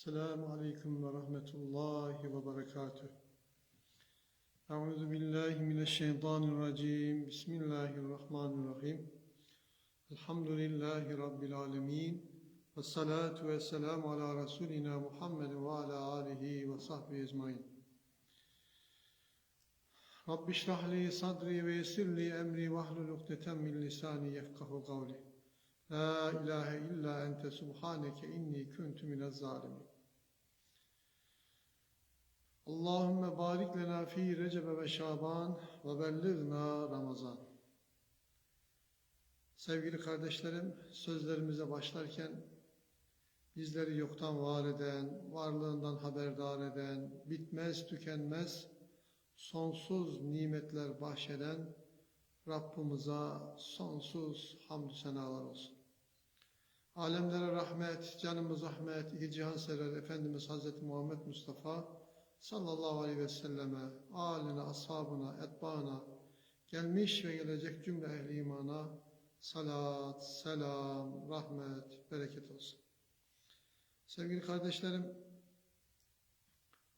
Esselamu Aleyküm ve Rahmetullahi ve Berekatüh. Euzu billahi mineşşeytanirracim. Bismillahirrahmanirrahim. Elhamdülillahi rabbil alamin. Ve salatu ve selamu ala Resulina Muhammed ve ala alihi ve sahbihi ecmaîn. Rabbi şrah li sadri ve yessir li emri ve hlul ukdeten min lisani yefkahu kavli. La ilahe illa ente subhaneke inni kuntu minez zalimin. Allahümme barik lena fi recebe ve şaban ve belligna ramazan. Sevgili kardeşlerim, sözlerimize başlarken bizleri yoktan var eden, varlığından haberdar eden, bitmez tükenmez, sonsuz nimetler bahşeden Rabbimize sonsuz hamdü senalar olsun. Alemlere rahmet, canımız rahmet, iki cihan sever Efendimiz Hazreti Muhammed Mustafa, sallallahu aleyhi ve selleme, aline, ashabına, etbana, gelmiş ve gelecek cümle ehli imana salat, selam, rahmet, bereket olsun. Sevgili kardeşlerim,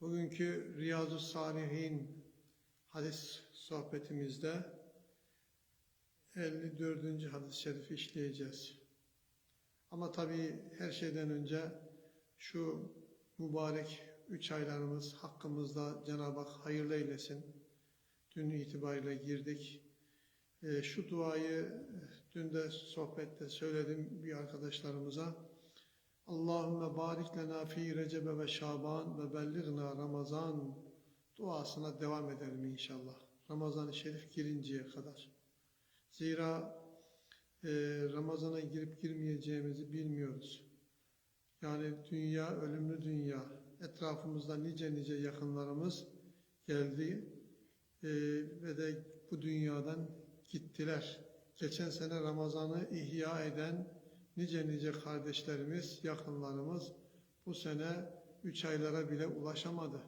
bugünkü Riyazu Salihin hadis sohbetimizde 54. hadis-i şerifi işleyeceğiz. Ama tabii her şeyden önce şu mübarek üç aylarımız hakkımızda Cenab-ı Hak hayırlı eylesin. Dün itibariyle girdik. Ee, şu duayı dün de sohbette söyledim bir arkadaşlarımıza. Allahümme barik lena fi recebe ve şaban ve belligna ramazan duasına devam edelim inşallah. Ramazan-ı Şerif girinceye kadar. Zira e, Ramazan'a girip girmeyeceğimizi bilmiyoruz. Yani dünya, ölümlü dünya. Etrafımızda nice nice yakınlarımız geldi e, ve de bu dünyadan gittiler. Geçen sene Ramazan'ı ihya eden nice nice kardeşlerimiz, yakınlarımız bu sene üç aylara bile ulaşamadı.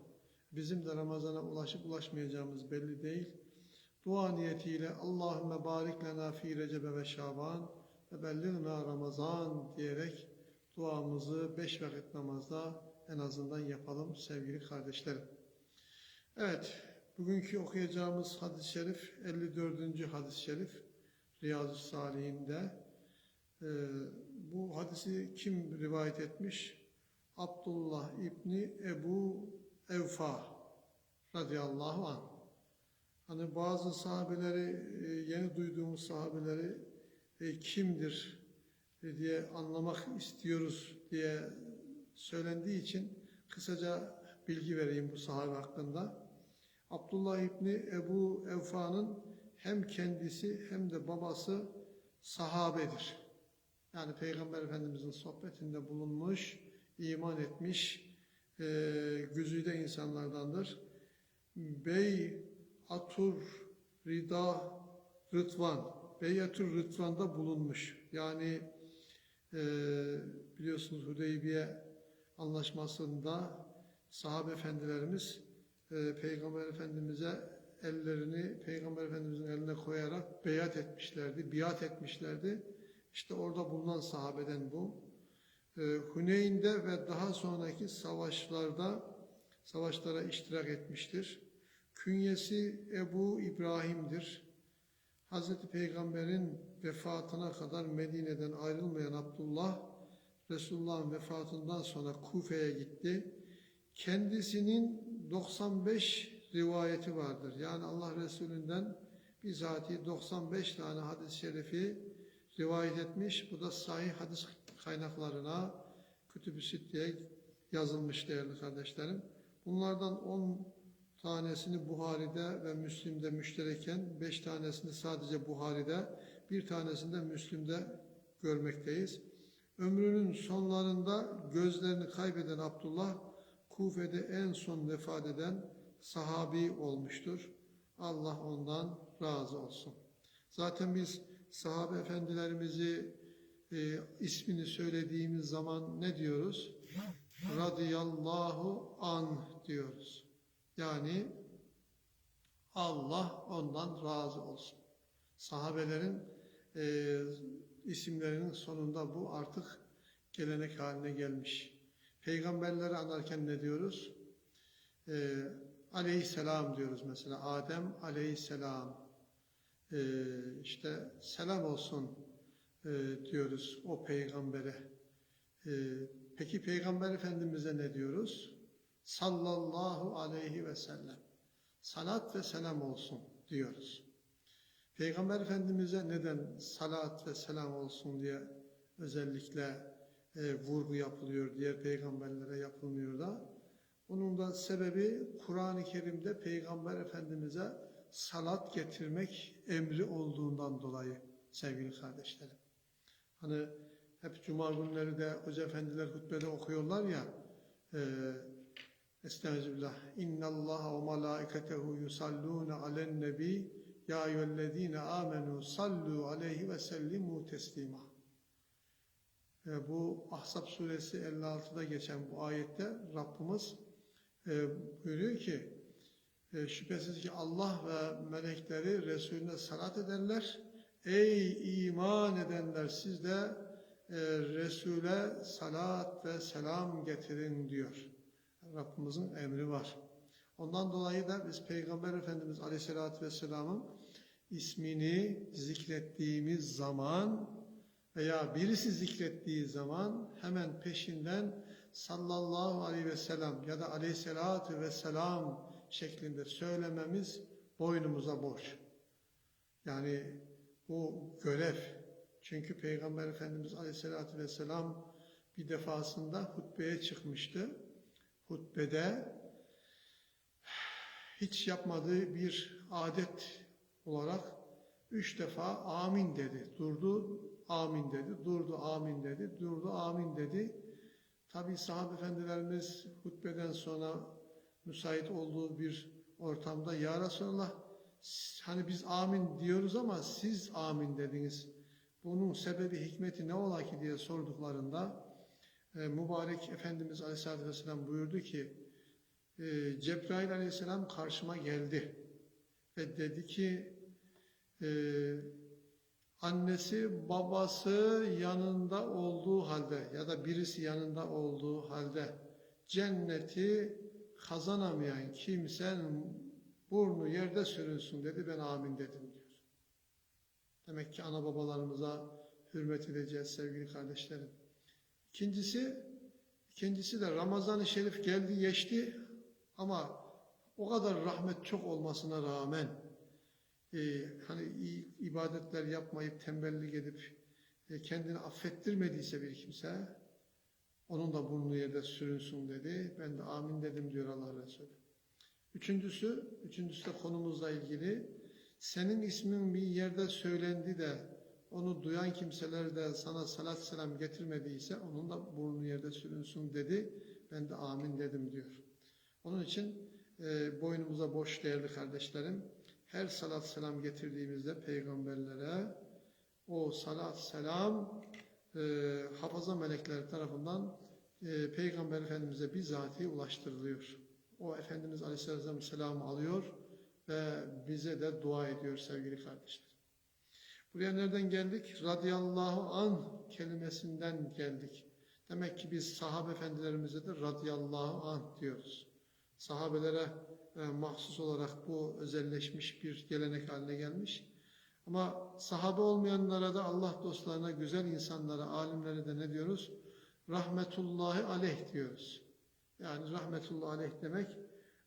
Bizim de Ramazan'a ulaşıp ulaşmayacağımız belli değil. Dua niyetiyle Allahümme barik lena fi recebe ve şaban ve belligna ramazan diyerek duamızı beş vakit namazda en azından yapalım sevgili kardeşlerim. Evet, bugünkü okuyacağımız hadis-i şerif 54. hadis-i şerif Riyazu Salihinde. Ee, bu hadisi kim rivayet etmiş? Abdullah İbni Ebu Evfa radıyallahu anh. Hani bazı sahabeleri, e, yeni duyduğumuz sahabeleri e, kimdir diye anlamak istiyoruz diye söylendiği için kısaca bilgi vereyim bu sahabe hakkında. Abdullah İbni Ebu Evfa'nın hem kendisi hem de babası sahabedir. Yani Peygamber Efendimizin sohbetinde bulunmuş, iman etmiş, e, güzide insanlardandır. Bey Atur Rida Rıdvan Beyatur Rıdvan'da bulunmuş. Yani e, biliyorsunuz Hudeybiye anlaşmasında sahabe efendilerimiz e, Peygamber Efendimiz'e ellerini Peygamber Efendimiz'in eline koyarak beyat etmişlerdi, biat etmişlerdi. İşte orada bulunan sahabeden bu. E, Huneyn'de ve daha sonraki savaşlarda savaşlara iştirak etmiştir. Künyesi Ebu İbrahim'dir. Hazreti Peygamber'in vefatına kadar Medine'den ayrılmayan Abdullah, Resulullah'ın vefatından sonra Kufe'ye gitti. Kendisinin 95 rivayeti vardır. Yani Allah Resulü'nden bizatihi 95 tane hadis-i şerifi rivayet etmiş. Bu da sahih hadis kaynaklarına Kütüb-ü Sitte'ye yazılmış değerli kardeşlerim. Bunlardan 10 tanesini Buhari'de ve Müslim'de müştereken, beş tanesini sadece Buhari'de, bir tanesini de Müslim'de görmekteyiz. Ömrünün sonlarında gözlerini kaybeden Abdullah, Kufe'de en son vefat eden sahabi olmuştur. Allah ondan razı olsun. Zaten biz sahabe efendilerimizi e, ismini söylediğimiz zaman ne diyoruz? Radıyallahu an diyoruz. Yani Allah ondan razı olsun. Sahabelerin e, isimlerinin sonunda bu artık gelenek haline gelmiş. Peygamberleri anarken ne diyoruz? Ee, aleyhisselam diyoruz mesela. Adem aleyhisselam. Ee, işte selam olsun e, diyoruz o peygambere. Ee, peki Peygamber Efendimiz'e ne diyoruz? Sallallahu aleyhi ve sellem. Salat ve selam olsun diyoruz. Peygamber Efendimiz'e neden salat ve selam olsun diye özellikle e, vurgu yapılıyor, diğer peygamberlere yapılmıyor da. Bunun da sebebi Kur'an-ı Kerim'de Peygamber Efendimiz'e salat getirmek emri olduğundan dolayı sevgili kardeşlerim. Hani hep cuma günleri de hoca efendiler hutbede okuyorlar ya e, Estağfirullah. İnna Allah ve malaiketehu yusallun alen nebi ya eyyühellezine amenu sallu aleyhi ve sellimu teslima. E, bu Ahzab suresi 56'da geçen bu ayette Rabbimiz e, buyuruyor ki e, şüphesiz ki Allah ve melekleri Resulüne salat ederler. Ey iman edenler siz de e, Resul'e salat ve selam getirin diyor. Rabbimizin emri var. Ondan dolayı da biz Peygamber Efendimiz Aleyhisselatü Vesselam'ın ismini zikrettiğimiz zaman veya birisi zikrettiği zaman hemen peşinden sallallahu aleyhi ve sellem ya da aleyhissalatü vesselam şeklinde söylememiz boynumuza borç. Yani bu görev. Çünkü Peygamber Efendimiz aleyhissalatü vesselam bir defasında hutbeye çıkmıştı. Hutbede hiç yapmadığı bir adet olarak üç defa amin dedi. Durdu, amin dedi. Durdu, amin dedi. Durdu, amin dedi. Tabi sahabe efendilerimiz hutbeden sonra müsait olduğu bir ortamda Ya Resulallah hani biz amin diyoruz ama siz amin dediniz. Bunun sebebi hikmeti ne ola ki diye sorduklarında e, mübarek Efendimiz Aleyhisselatü Vesselam buyurdu ki e, Cebrail Aleyhisselam karşıma geldi ve dedi ki e, annesi babası yanında olduğu halde ya da birisi yanında olduğu halde cenneti kazanamayan kimsenin burnu yerde sürünsün dedi ben amin dedim diyor. Demek ki ana babalarımıza hürmet edeceğiz sevgili kardeşlerim. İkincisi, ikincisi de Ramazan-ı Şerif geldi geçti ama o kadar rahmet çok olmasına rağmen e, hani ibadetler yapmayıp tembellik edip e, kendini affettirmediyse bir kimse onun da burnu yerde sürünsün dedi. Ben de amin dedim diyor Allah Resulü. Üçüncüsü, üçüncüsü de konumuzla ilgili senin ismin bir yerde söylendi de onu duyan kimseler de sana salat selam getirmediyse onun da burnu yerde sürünsün dedi. Ben de amin dedim diyor. Onun için e, boynumuza boş değerli kardeşlerim. Her salat selam getirdiğimizde peygamberlere o salat selam e, hafaza melekler tarafından e, Peygamber Efendimiz'e bizatihi ulaştırılıyor. O Efendimiz Aleyhisselam selamı alıyor ve bize de dua ediyor sevgili kardeşler. Buraya nereden geldik? Radiyallahu an kelimesinden geldik. Demek ki biz sahabe efendilerimize de radiyallahu an diyoruz. Sahabelere e, mahsus olarak bu özelleşmiş bir gelenek haline gelmiş. Ama sahabe olmayanlara da Allah dostlarına, güzel insanlara, alimlere de ne diyoruz? Rahmetullahi aleyh diyoruz. Yani rahmetullahi aleyh demek,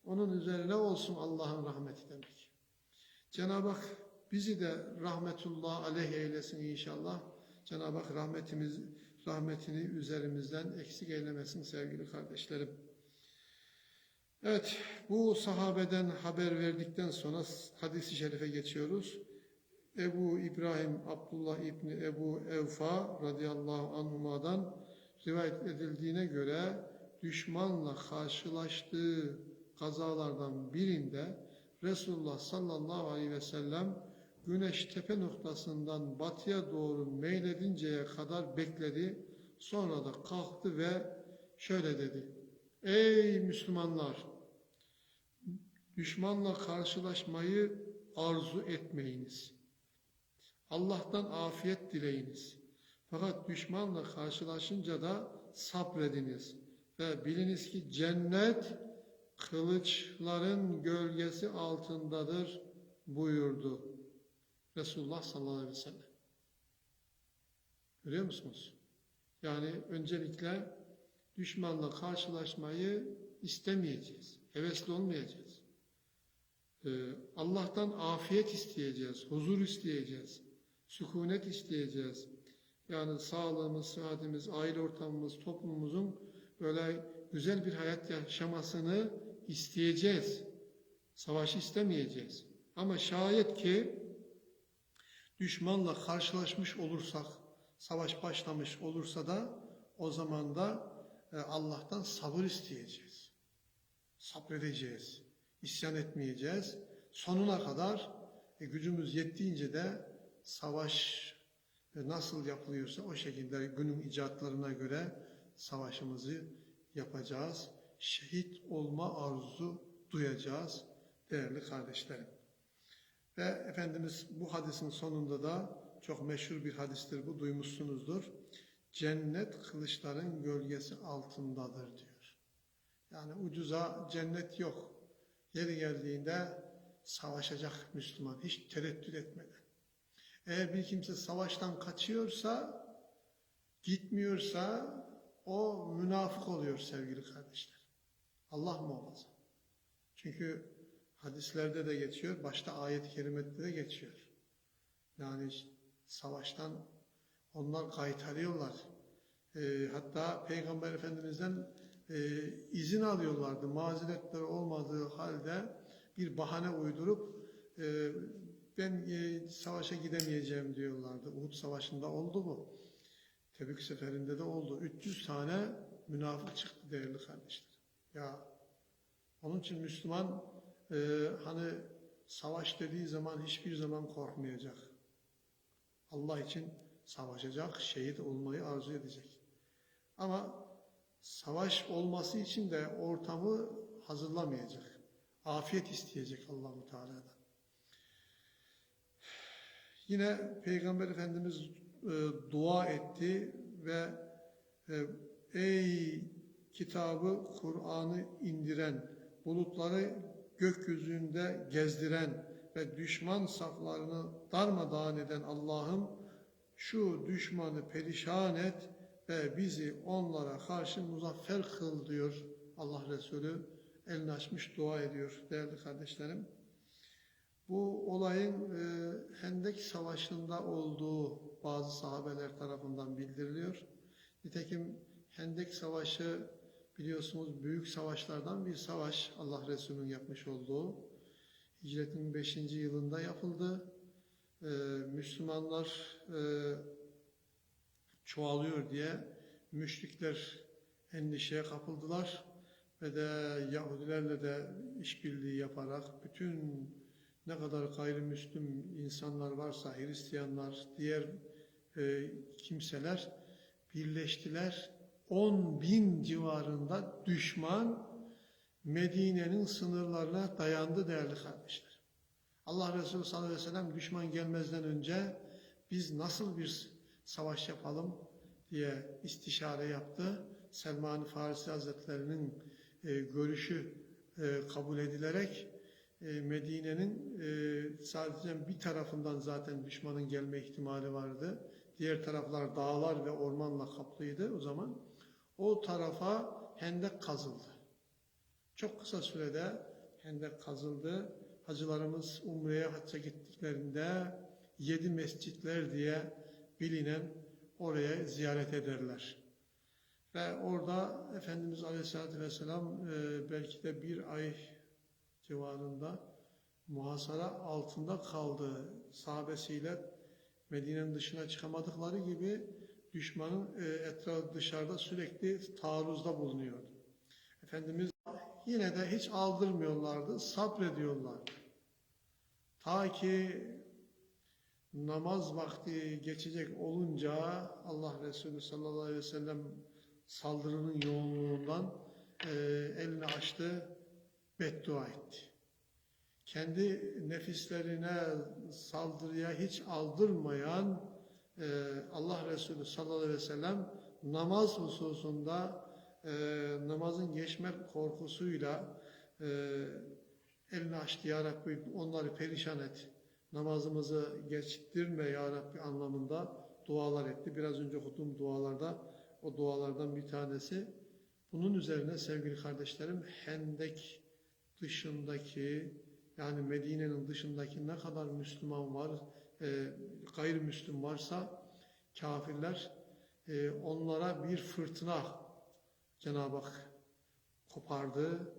onun üzerine olsun Allah'ın rahmeti demek. Cenab-ı Hak bizi de rahmetullah aleyh eylesin inşallah. Cenab-ı Hak rahmetimiz, rahmetini üzerimizden eksik eylemesin sevgili kardeşlerim. Evet, bu sahabeden haber verdikten sonra hadisi şerife geçiyoruz. Ebu İbrahim Abdullah İbni Ebu Evfa radıyallahu anhuma'dan rivayet edildiğine göre düşmanla karşılaştığı kazalardan birinde Resulullah sallallahu aleyhi ve sellem güneş tepe noktasından batıya doğru meyledinceye kadar bekledi. Sonra da kalktı ve şöyle dedi. Ey Müslümanlar! Düşmanla karşılaşmayı arzu etmeyiniz. Allah'tan afiyet dileyiniz. Fakat düşmanla karşılaşınca da sabrediniz. Ve biliniz ki cennet kılıçların gölgesi altındadır buyurdu Resulullah sallallahu aleyhi ve sellem. Görüyor musunuz? Yani öncelikle düşmanla karşılaşmayı istemeyeceğiz. Hevesli olmayacağız. Ee, Allah'tan afiyet isteyeceğiz, huzur isteyeceğiz, sükunet isteyeceğiz. Yani sağlığımız, sıhhatimiz, aile ortamımız, toplumumuzun böyle güzel bir hayat yaşamasını isteyeceğiz. Savaşı istemeyeceğiz. Ama şayet ki düşmanla karşılaşmış olursak, savaş başlamış olursa da o zaman da Allah'tan sabır isteyeceğiz. Sabredeceğiz. İsyan etmeyeceğiz. Sonuna kadar e, gücümüz yettiğince de savaş e, nasıl yapılıyorsa o şekilde günün icatlarına göre savaşımızı yapacağız. Şehit olma arzusu duyacağız değerli kardeşlerim. Ve Efendimiz bu hadisin sonunda da çok meşhur bir hadistir bu duymuşsunuzdur. Cennet kılıçların gölgesi altındadır diyor. Yani ucuza cennet yok. Yeri geldiğinde savaşacak Müslüman hiç tereddüt etmeden. Eğer bir kimse savaştan kaçıyorsa, gitmiyorsa o münafık oluyor sevgili kardeşler. Allah muhafaza. Çünkü hadislerde de geçiyor, başta ayet-i kerimede de geçiyor. Yani savaştan onlar kaytarıyorlar. Ee, hatta Peygamber Efendimiz'den e, izin alıyorlardı. Mazeretleri olmadığı halde bir bahane uydurup e, ben e, savaşa gidemeyeceğim diyorlardı. Uhud Savaşı'nda oldu bu. Tebük seferinde de oldu. 300 tane münafık çıktı değerli kardeşler. Ya onun için Müslüman e, hani savaş dediği zaman hiçbir zaman korkmayacak. Allah için savaşacak, şehit olmayı arzu edecek. Ama savaş olması için de ortamı hazırlamayacak. Afiyet isteyecek Allahu Teala'dan. Yine Peygamber Efendimiz e, dua etti ve e, ey kitabı Kur'an'ı indiren, bulutları gökyüzünde gezdiren ve düşman saflarını darmadağın eden Allah'ım şu düşmanı perişan et ve bizi onlara karşı muzaffer kıl diyor Allah Resulü. Elini açmış dua ediyor değerli kardeşlerim. Bu olayın e, Hendek Savaşı'nda olduğu bazı sahabeler tarafından bildiriliyor. Nitekim Hendek Savaşı biliyorsunuz büyük savaşlardan bir savaş Allah Resulü'nün yapmış olduğu. Hicretin 5. yılında yapıldı. E, Müslümanlar e, çoğalıyor diye müşrikler endişeye kapıldılar ve de Yahudilerle de işbirliği yaparak bütün ne kadar gayrimüslim insanlar varsa Hristiyanlar, diğer e, kimseler birleştiler. 10 bin civarında düşman Medine'nin sınırlarına dayandı değerli kardeşler. Allah Resulü sallallahu aleyhi ve sellem düşman gelmezden önce biz nasıl bir savaş yapalım diye istişare yaptı. Selman-ı Farisi Hazretleri'nin e, görüşü e, kabul edilerek e, Medine'nin e, sadece bir tarafından zaten düşmanın gelme ihtimali vardı. Diğer taraflar dağlar ve ormanla kaplıydı o zaman. O tarafa hendek kazıldı. Çok kısa sürede hendek kazıldı. Hacılarımız Umre'ye hacca gittiklerinde yedi mescitler diye bilinen oraya ziyaret ederler. Ve orada Efendimiz Aleyhisselatü Vesselam e, belki de bir ay civarında muhasara altında kaldı. Sahabesiyle Medine'nin dışına çıkamadıkları gibi düşmanın e, etrafı dışarıda sürekli taarruzda bulunuyordu. Efendimiz yine de hiç aldırmıyorlardı, sabrediyorlardı. Ta ki namaz vakti geçecek olunca Allah Resulü sallallahu aleyhi ve sellem saldırının yoğunluğundan e, elini açtı, beddua etti. Kendi nefislerine saldırıya hiç aldırmayan e, Allah Resulü sallallahu aleyhi ve sellem namaz hususunda e, namazın geçmek korkusuyla e, elini açtı ya Rabbi onları perişan et. Namazımızı geçtirme ya Rabbi anlamında dualar etti. Biraz önce okuduğum dualarda o dualardan bir tanesi. Bunun üzerine sevgili kardeşlerim Hendek dışındaki yani Medine'nin dışındaki ne kadar Müslüman var, e, gayrimüslim varsa kafirler e, onlara bir fırtına Cenab-ı Hak kopardı.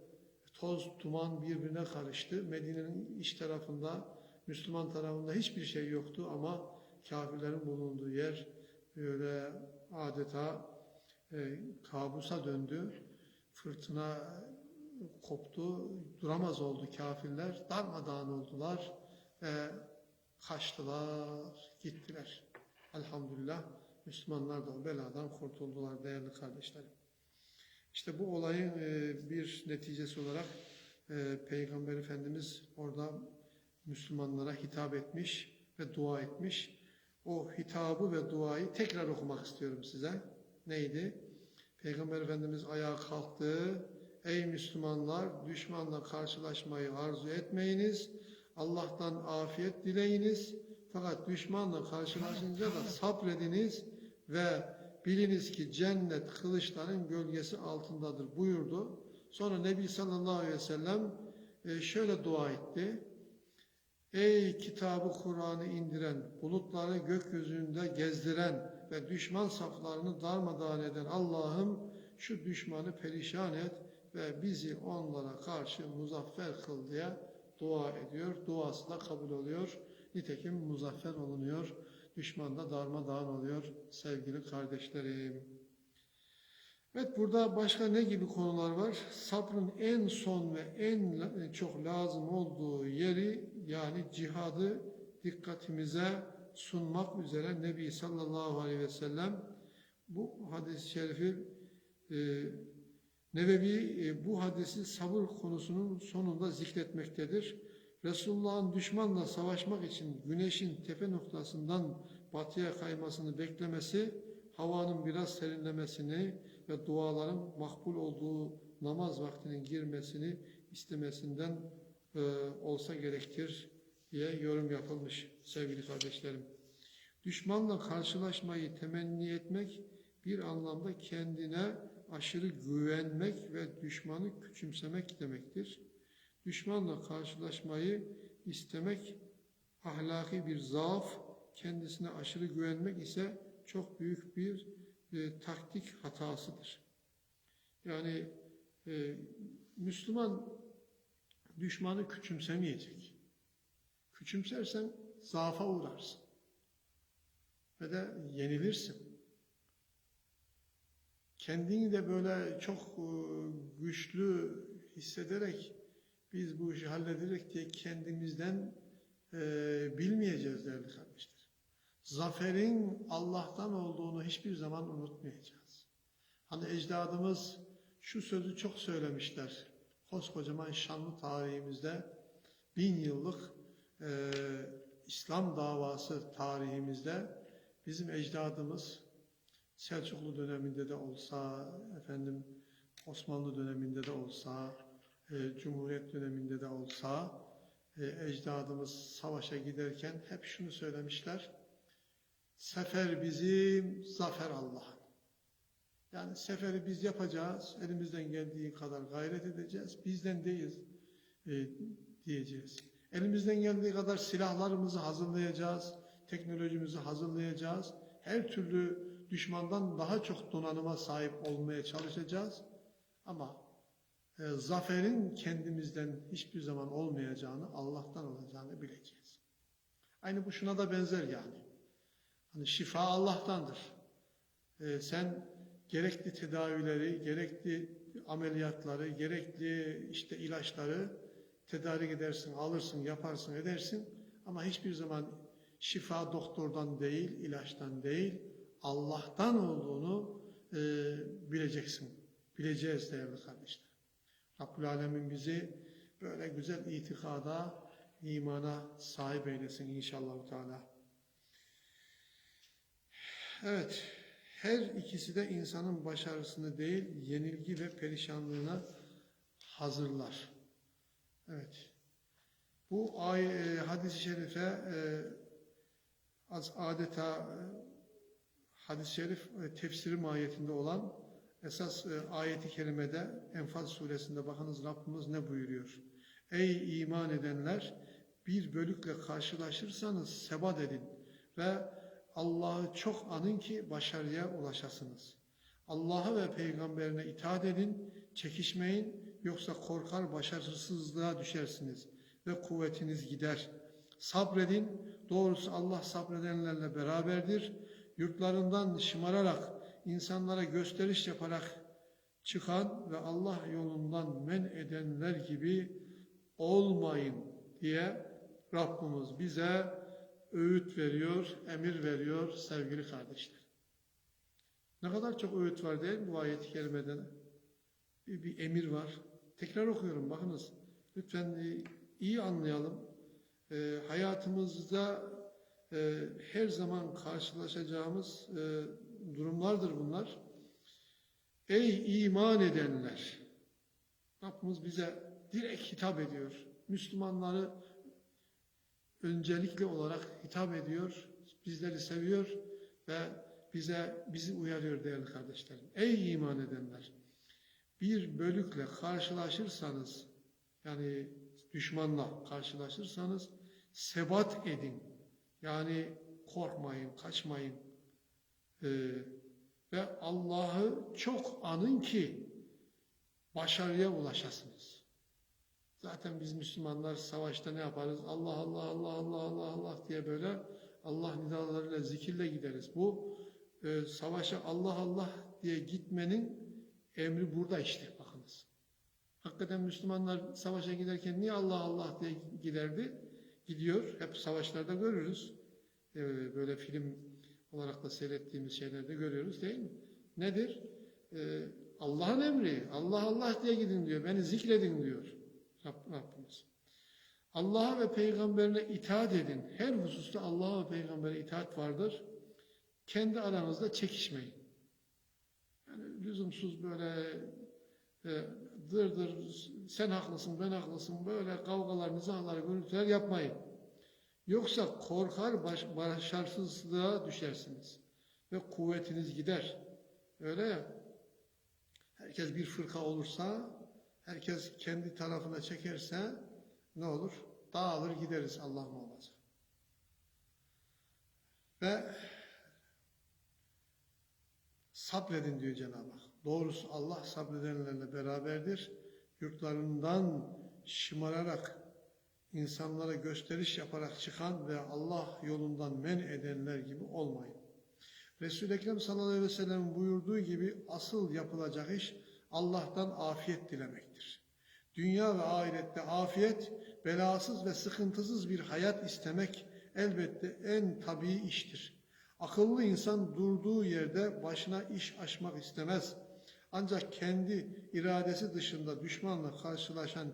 Toz, duman birbirine karıştı. Medine'nin iç tarafında, Müslüman tarafında hiçbir şey yoktu ama kafirlerin bulunduğu yer böyle adeta e, kabusa döndü. Fırtına koptu, duramaz oldu kafirler, darmadağın oldular ve kaçtılar, gittiler. Elhamdülillah Müslümanlar da o beladan kurtuldular değerli kardeşlerim. İşte bu olayın e, bir neticesi olarak e, Peygamber Efendimiz orada Müslümanlara hitap etmiş ve dua etmiş. O hitabı ve duayı tekrar okumak istiyorum size. Neydi? Peygamber Efendimiz ayağa kalktı. Ey Müslümanlar düşmanla karşılaşmayı arzu etmeyiniz. Allah'tan afiyet dileyiniz. Fakat düşmanla karşılaşınca da sabrediniz ve biliniz ki cennet kılıçların gölgesi altındadır buyurdu. Sonra Nebi sallallahu aleyhi ve sellem e, şöyle dua etti. Ey kitabı Kur'an'ı indiren, bulutları gökyüzünde gezdiren ve düşman saflarını darmadağın eden Allah'ım şu düşmanı perişan et ve bizi onlara karşı muzaffer kıl diye dua ediyor. Duası da kabul oluyor. Nitekim muzaffer olunuyor. Düşman da darmadağın oluyor sevgili kardeşlerim. Evet burada başka ne gibi konular var? Sabrın en son ve en çok lazım olduğu yeri yani cihadı dikkatimize sunmak üzere Nebi sallallahu aleyhi ve sellem bu hadis-i şerifi e, Nebevi e, bu hadisi sabır konusunun sonunda zikretmektedir. Resulullah'ın düşmanla savaşmak için güneşin tepe noktasından batıya kaymasını beklemesi, havanın biraz serinlemesini ve duaların makbul olduğu namaz vaktinin girmesini istemesinden e, olsa gerektir diye yorum yapılmış sevgili kardeşlerim. Düşmanla karşılaşmayı temenni etmek bir anlamda kendine aşırı güvenmek ve düşmanı küçümsemek demektir. Düşmanla karşılaşmayı istemek ahlaki bir zaaf, kendisine aşırı güvenmek ise çok büyük bir e, taktik hatasıdır. Yani e, Müslüman düşmanı küçümsemeyecek. Küçümsersen zaafa uğrarsın. Ve de yenilirsin. Kendini de böyle çok e, güçlü hissederek biz bu işi halledecek diye kendimizden e, bilmeyeceğiz değerli kardeşler. Zaferin Allah'tan olduğunu hiçbir zaman unutmayacağız. Hani ecdadımız şu sözü çok söylemişler. Koskocaman şanlı tarihimizde bin yıllık e, İslam davası tarihimizde bizim ecdadımız Selçuklu döneminde de olsa, efendim Osmanlı döneminde de olsa, e, Cumhuriyet döneminde de olsa, e, ecdadımız savaşa giderken hep şunu söylemişler. Sefer bizim, zafer Allah'ın. Yani seferi biz yapacağız, elimizden geldiği kadar gayret edeceğiz, bizden değil e, diyeceğiz. Elimizden geldiği kadar silahlarımızı hazırlayacağız, teknolojimizi hazırlayacağız. Her türlü düşmandan daha çok donanıma sahip olmaya çalışacağız. Ama e, zaferin kendimizden hiçbir zaman olmayacağını, Allah'tan olacağını bileceğiz. Aynı bu şuna da benzer yani. Hani şifa Allah'tandır. E, sen gerekli tedavileri, gerekli ameliyatları, gerekli işte ilaçları tedarik edersin, alırsın, yaparsın, edersin. Ama hiçbir zaman şifa doktordan değil, ilaçtan değil, Allah'tan olduğunu e, bileceksin. Bileceğiz değerli kardeşler. Rabbül Alemin bizi böyle güzel itikada, imana sahip eylesin inşallah Teala. Evet, Her ikisi de insanın başarısını değil, yenilgi ve perişanlığına hazırlar. Evet. Bu ay, e, hadis-i şerife e, az adeta e, hadis-i şerif e, tefsiri mahiyetinde olan esas e, ayeti kerimede Enfal suresinde bakınız Rabbimiz ne buyuruyor? Ey iman edenler bir bölükle karşılaşırsanız sebat edin ve Allah'ı çok anın ki başarıya ulaşasınız. Allah'a ve peygamberine itaat edin, çekişmeyin yoksa korkar başarısızlığa düşersiniz ve kuvvetiniz gider. Sabredin, doğrusu Allah sabredenlerle beraberdir. Yurtlarından şımararak, insanlara gösteriş yaparak çıkan ve Allah yolundan men edenler gibi olmayın diye Rabbimiz bize öğüt veriyor, emir veriyor sevgili kardeşler. Ne kadar çok öğüt var değil mi bu ayet-i kerimede? Bir, bir emir var. Tekrar okuyorum bakınız. Lütfen e, iyi anlayalım. E, hayatımızda e, her zaman karşılaşacağımız e, durumlardır bunlar. Ey iman edenler! Rabbimiz bize direkt hitap ediyor. Müslümanları öncelikli olarak hitap ediyor. Bizleri seviyor ve bize bizi uyarıyor değerli kardeşlerim. Ey iman edenler! Bir bölükle karşılaşırsanız yani düşmanla karşılaşırsanız sebat edin. Yani korkmayın, kaçmayın. Ee, ve Allah'ı çok anın ki başarıya ulaşasınız. Zaten biz Müslümanlar savaşta ne yaparız? Allah Allah Allah Allah Allah Allah diye böyle Allah nidalarıyla zikirle gideriz. Bu e, savaşa Allah Allah diye gitmenin emri burada işte bakınız. Hakikaten Müslümanlar savaşa giderken niye Allah Allah diye giderdi? Gidiyor. Hep savaşlarda görürüz. E, böyle film olarak da seyrettiğimiz şeylerde görüyoruz değil mi? Nedir? E, Allah'ın emri. Allah Allah diye gidin diyor. Beni zikredin diyor. Rab- Rabbimiz. Allah'a ve peygamberine itaat edin. Her hususta Allah'a ve peygambere itaat vardır. Kendi aranızda çekişmeyin. Yani lüzumsuz böyle e, dır dır sen haklısın ben haklısın böyle kavgalar, nizahlar, gürültüler yapmayın. Yoksa korkar baş, başarısızlığa düşersiniz. Ve kuvvetiniz gider. Öyle ya. Herkes bir fırka olursa, herkes kendi tarafına çekerse ne olur? Dağılır gideriz Allah muhafaza. Ve sabredin diyor Cenab-ı Hak. Doğrusu Allah sabredenlerle beraberdir. Yurtlarından şımararak, insanlara gösteriş yaparak çıkan ve Allah yolundan men edenler gibi olmayın. Resul-i Ekrem sallallahu aleyhi ve sellem buyurduğu gibi asıl yapılacak iş Allah'tan afiyet dilemektir. Dünya ve ahirette afiyet, belasız ve sıkıntısız bir hayat istemek elbette en tabii iştir. Akıllı insan durduğu yerde başına iş açmak istemez. Ancak kendi iradesi dışında düşmanla karşılaşan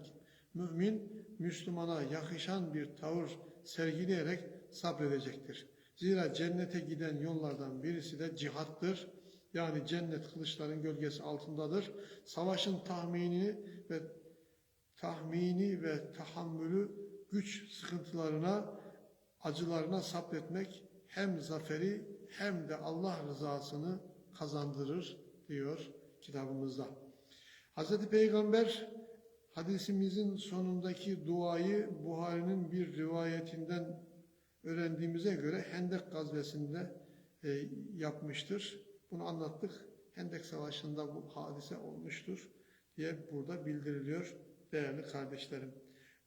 mümin, Müslümana yakışan bir tavır sergileyerek sabredecektir. Zira cennete giden yollardan birisi de cihattır. Yani cennet kılıçların gölgesi altındadır. Savaşın tahminini ve tahmini ve tahammülü güç sıkıntılarına, acılarına sabretmek hem zaferi hem de Allah rızasını kazandırır diyor kitabımızda. Hz. Peygamber hadisimizin sonundaki duayı Buhari'nin bir rivayetinden öğrendiğimize göre Hendek gazvesinde e, yapmıştır. Bunu anlattık. Hendek Savaşı'nda bu hadise olmuştur diye burada bildiriliyor değerli kardeşlerim.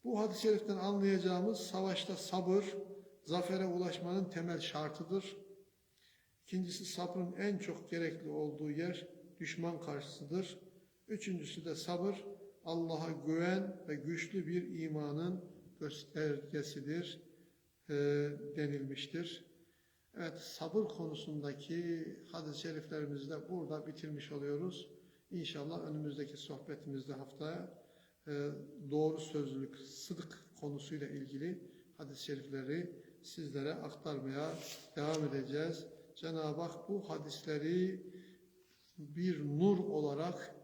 Bu hadis-i şeriften anlayacağımız savaşta sabır, zafere ulaşmanın temel şartıdır. İkincisi sabrın en çok gerekli olduğu yer düşman karşısıdır. Üçüncüsü de sabır Allah'a güven ve güçlü bir imanın göstergesidir e, denilmiştir. Evet sabır konusundaki hadis-i şeriflerimizi de burada bitirmiş oluyoruz. İnşallah önümüzdeki sohbetimizde haftaya e, doğru sözlülük, sıdık konusuyla ilgili hadis-i şerifleri sizlere aktarmaya devam edeceğiz. Cenab-ı Hak bu hadisleri bir nur olarak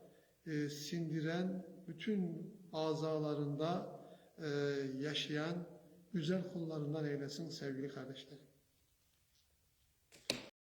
e, sindiren, bütün azalarında e, yaşayan güzel kullarından eylesin sevgili kardeşlerim.